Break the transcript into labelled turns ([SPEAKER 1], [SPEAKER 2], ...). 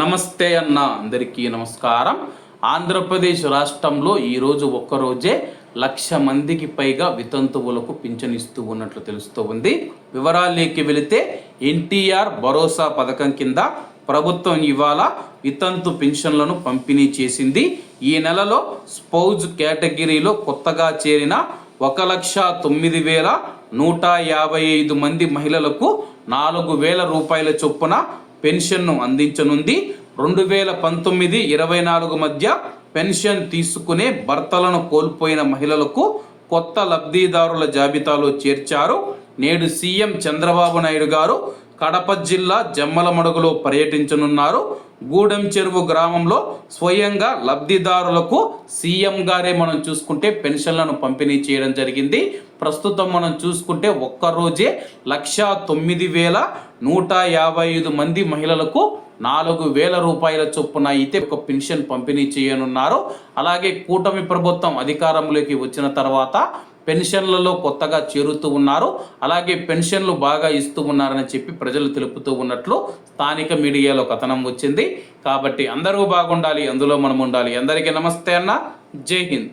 [SPEAKER 1] నమస్తే అన్న అందరికీ నమస్కారం. ఆంధ్రప్రదేశ్ రాష్ట్రంలో ఈరోజు ఒక్కరోజే లక్ష మందికి పైగా వితంతువులకు పింఛనిస్తూ ఉన్నట్లు తెలుస్తూ ఉంది. వివరాల్లోకి వెళితే ఎన్టీఆర్ భరోసా పథకం కింద ప్రభుత్వం ఇవాళ వితంతు పెన్షన్లను పంపిణీ చేసింది. ఈ నెలలో స్పౌజ్ కేటగిరీలో కొత్తగా చేరిన ఒక లక్ష తొమ్మిది వేల నూట యాభై ఐదు మంది మహిళలకు నాలుగు వేల రూపాయల చొప్పున పెన్షన్ను అందించనుంది. రెండు వేల పంతొమ్మిది ఇరవై నాలుగు మధ్య పెన్షన్ తీసుకునే భర్తలను కోల్పోయిన మహిళలకు కొత్త లబ్ధిదారుల జాబితాలో చేర్చారు. నేడు సీఎం చంద్రబాబు నాయుడు గారు కడప జిల్లా జమ్మలమడుగులో పర్యటించనున్నారు. గూడెం చెరువు గ్రామంలో స్వయంగా లబ్ధిదారులకు సీఎం గారే మనం చూసుకుంటే పెన్షన్లను పంపిణీ చేయడం జరిగింది. ప్రస్తుతం మనం చూసుకుంటే ఒక్కరోజే లక్ష తొమ్మిది వేల నూట యాభై ఐదు మంది మహిళలకు నాలుగు వేల రూపాయల చొప్పున అయితే ఒక పెన్షన్ పంపిణీ చేయనున్నారు. అలాగే కూటమి ప్రభుత్వం అధికారంలోకి వచ్చిన తర్వాత పెన్షన్లలో కొత్తగా చేరుతూ ఉన్నారు. అలాగే పెన్షన్లు బాగా ఇస్తూ ఉన్నారని చెప్పి ప్రజలు తెలుపుతూ ఉన్నట్లు స్థానిక మీడియాలో కథనం వచ్చింది. కాబట్టి అందరూ బాగుండాలి అందులో మనం ఉండాలి అందరికీ నమస్తే అన్న. జై హింద్.